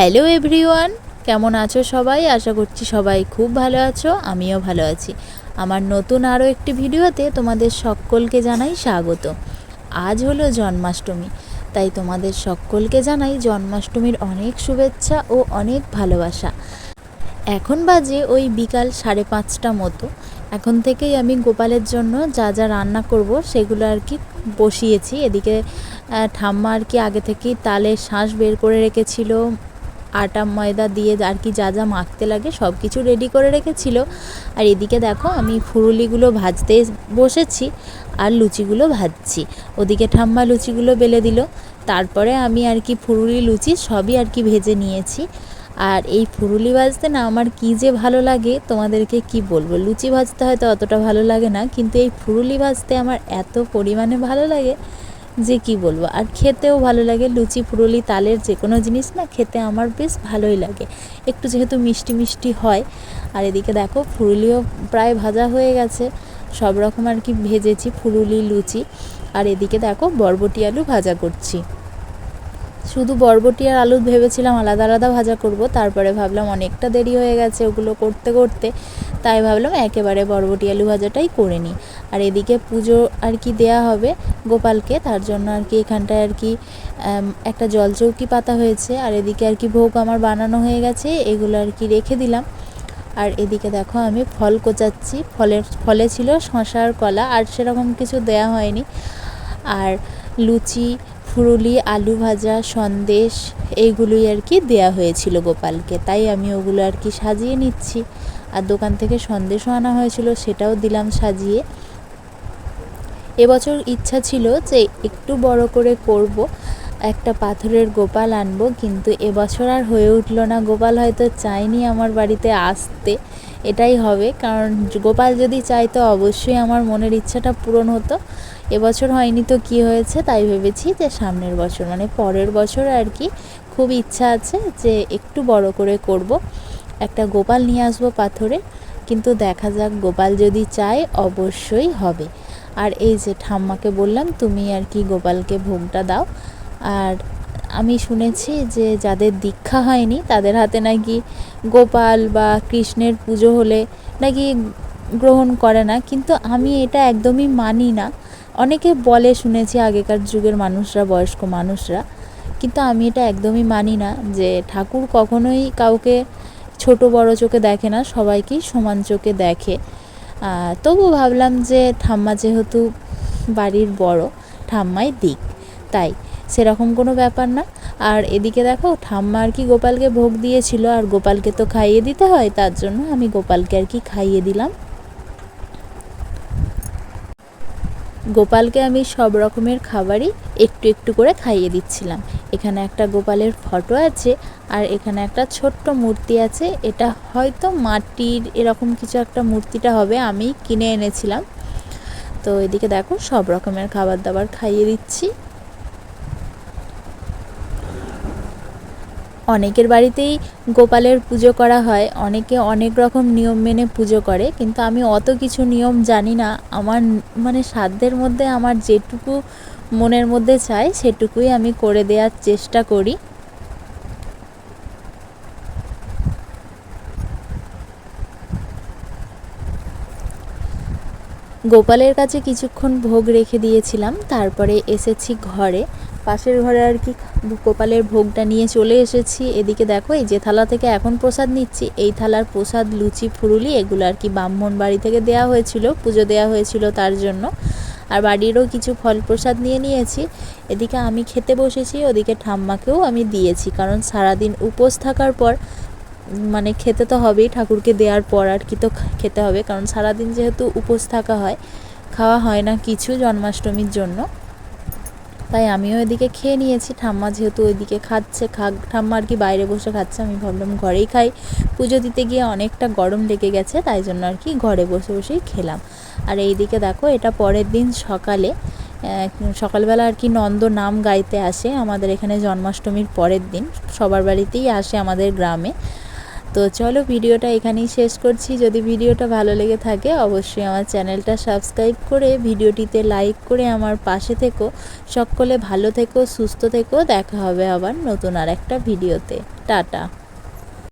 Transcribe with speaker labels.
Speaker 1: Hello everyone, কেমন আছো সবাই? আশা করছি সবাই খুব ভালো আছো, আমিও ভালো আছি। আমার নতুন আরও একটি ভিডিওতে তোমাদের সকলকে জানাই স্বাগত। আজ হলো জন্মাষ্টমী, তাই তোমাদের সকলকে জানাই জন্মাষ্টমীর অনেক শুভেচ্ছা ও অনেক ভালোবাসা। এখন বাজে ওই বিকাল সাড়ে পাঁচটা মতো। এখন থেকেই আমি গোপালের জন্য যা যা রান্না করব সেগুলো আর কি বসিয়েছি। এদিকে ঠাম্মা আর কি আগে থেকেই তালের শাঁস বের করে রেখেছিল আটা, ময়দা দিয়ে আর কি যা যা মাখতে লাগে সব কিছু রেডি করে রেখেছিল। আর এদিকে দেখো, আমি ফুরুলিগুলো ভাজতে বসেছি আর লুচিগুলো ভাজছি। ওদিকে ঠাম্মা লুচিগুলো বেলে দিল। তারপরে আমি আর কি ফুরুলি লুচি সবই আর কি ভেজে নিয়েছি। আর এই ফুরুলি ভাজতে না আমার কী যে ভালো লাগে, তোমাদেরকে কি বলব? লুচি ভাজতে হয়তো অতটা ভালো লাগে না, কিন্তু এই ফুরুলি ভাজতে আমার এত পরিমাণে ভালো লাগে যে কি বলব? আর খেতেও ভালো লাগে, লুচি ফুরুলি তালের যে কোনো জিনিস না খেতে আমার বেশ ভালোই লাগে। একটু যেহেতু মিষ্টি মিষ্টি হয়, আর এদিকে দেখো ফুরুলিও প্রায় ভাজা হয়ে গেছে সব রকম আর কি ভেজেছি ফুরুলি লুচি, আর এদিকে দেখো বরবটি আলু ভাজা করছি। শুধু বরবটি আর আলু ভেবেছিলাম আলাদা আলাদা ভাজা করব, তারপরে ভাবলাম অনেকটা দেরি হয়ে গেছে ওগুলো করতে করতে, তাই ভাবলাম একেবারে বরবটি আলু ভাজাটাই করে নিই। আর এদিকে পুজো আর কি দেয়া হবে গোপালকে, তার জন্য আর কি এখানটায় আর কি একটা জলচৌকি পাতা হয়েছে, আর এদিকে আর কি ভোগ আমার বানানো হয়ে গেছে, এগুলো আর কি রেখে দিলাম। আর এদিকে দেখো আমি ফল কোচাচ্ছি, ফলের, ফলে ছিল শশা আর কলা, আর সেরকম কিছু দেয়া হয়নি। আর লুচি ফুরুলি আলু ভাজা, সন্দেশ, এইগুলোই আর কি দেয়া হয়েছিল গোপালকে। তাই আমি ওগুলো আর কি সাজিয়ে নিচ্ছি। আর দোকান থেকে সন্দেশও আনা হয়েছিল, সেটাও দিলাম সাজিয়ে। এবছর ইচ্ছা ছিল যে একটু বড় করে করব একটা পাথরের গোপাল আনব, কিন্তু এবছর আর হয়ে উঠল না। গোপাল হয়তো চায়নি আমার বাড়িতে আসতে। এটাই হবে, কারণ গোপাল যদি চাইতো অবশ্যই আমার মনের ইচ্ছাটা পূরণ হতো। এবছর হয়নি তো কি হয়েছে তাই ভেবেছি যে সামনের বছর মানে পরের বছর আর কি খুব ইচ্ছা আছে যে একটু বড় করে করব। একটা গোপাল নিয়ে আসব পাথরে, কিন্তু দেখা যাক গোপাল যদি চায় অবশ্যই হবে। আর এই যে ঠাম্মাকে বললাম, তুমি আর কি গোপালকে ভোগটা দাও। আর আমি শুনেছি যে যাদের দীক্ষা হয়নি, তাদের হাতে নাকি গোপাল বা কৃষ্ণের পুজো হলে নাকি গ্রহণ করে না। কিন্তু আমি এটা একদমই মানি না। অনেকে বলে, শুনেছি আগেকার যুগের মানুষরা, বয়স্ক মানুষরা, কিন্তু আমি এটা একদমই মানি না যে ঠাকুর কখনোই কাউকে ছোট বড় চোখে দেখে না, সবাইকেই সমান চোখে দেখে। তবু ভাবলাম যে ঠাম্মা যেহেতু বাড়ির বড়, ঠাম্মাই দিক। তাই সেরকম কোনো ব্যাপার না। আর এদিকে দেখো, ঠাম্মা আর কি গোপালকে ভোগ দিয়েছিল, আর গোপালকে তো খাইয়ে দিতে হয়, তার জন্য আমি গোপালকে আর কি খাইয়ে দিলাম। গোপালকে আমি সব রকমের খাবারই একটু একটু করে খাইয়ে দিচ্ছিলাম। এখানে একটা গোপালের ফটো আছে, আর এখানে একটা ছোট্ট মূর্তি আছে। এটা হয়তো মাটির এরকম কিছু একটা মূর্তিটা হবে, আমি কিনে এনেছিলাম। তো এদিকে দেখো, সব রকমের খাবার দাবার খাইয়ে দিচ্ছি। অনেকের বাড়িতেই গোপালের পুজো করা হয়, অনেকে অনেক রকম নিয়ম মেনে পুজো করে, কিন্তু আমি অত কিছু নিয়ম জানি না। আমার মানে সাধ্যের মধ্যে আমার যেটুকু মনের মধ্যে চাই, সেটুকুই আমি করে দেওয়ার চেষ্টা করি। গোপালের কাছে কিছুক্ষণ ভোগ রেখে দিয়েছিলাম, তারপরে এসেছি ঘরে। পাশের ঘরে আর কি গোপালের ভোগটা নিয়ে চলে এসেছি। এদিকে দেখো, এই যে থালা থেকে এখন প্রসাদ নিচ্ছি। এই থালার প্রসাদ, লুচি, ফুরুলি, এগুলো আর কি ব্রাহ্মণ বাড়ি থেকে দেয়া হয়েছিল, পুজো দেয়া হয়েছিল তার জন্য। আর বাড়িরও কিছু ফল প্রসাদ নিয়ে নিয়েছি। এদিকে আমি খেতে বসেছি, ওদিকে ঠাম্মাকেও আমি দিয়েছি, কারণ সারাদিন উপোস থাকার পর মানে খেতে তো হবেই, ঠাকুরকে দেওয়ার পর আর কি তো খেতে হবে, কারণ সারাদিন যেহেতু উপোস থাকা হয়, খাওয়া হয় না কিছু জন্মাষ্টমীর জন্য। তাই আমিও এদিকে খেয়ে নিয়েছি। ঠাম্মা যেহেতু ওইদিকে খাচ্ছে খা ঠাম্মা আর কি বাইরে বসে খাচ্ছে, আমি ভাবলাম ঘরেই খাই। পুজো দিতে গিয়ে অনেকটা গরম লেগে গেছে, তাই জন্য আর কি ঘরে বসে বসেই খেলাম। আর এইদিকে দেখো, এটা পরের দিন সকালে সকালবেলা আর কি নন্দ নাম গাইতে আসে আমাদের এখানে জন্মাষ্টমীর পরের দিন। সবার বাড়িতেই আসে আমাদের গ্রামে। তো চলো ভিডিওটা এখানেই শেষ করছি। যদি ভিডিওটা ভালো লেগে থাকে, অবশ্যই আমার চ্যানেলটা সাবস্ক্রাইব করে, ভিডিওটিতে লাইক করে আমার পাশে থেকো। সকলে ভালো থেকো, সুস্থ থেকো। দেখা হবে আবার নতুন আর একটা ভিডিওতে। টাটা।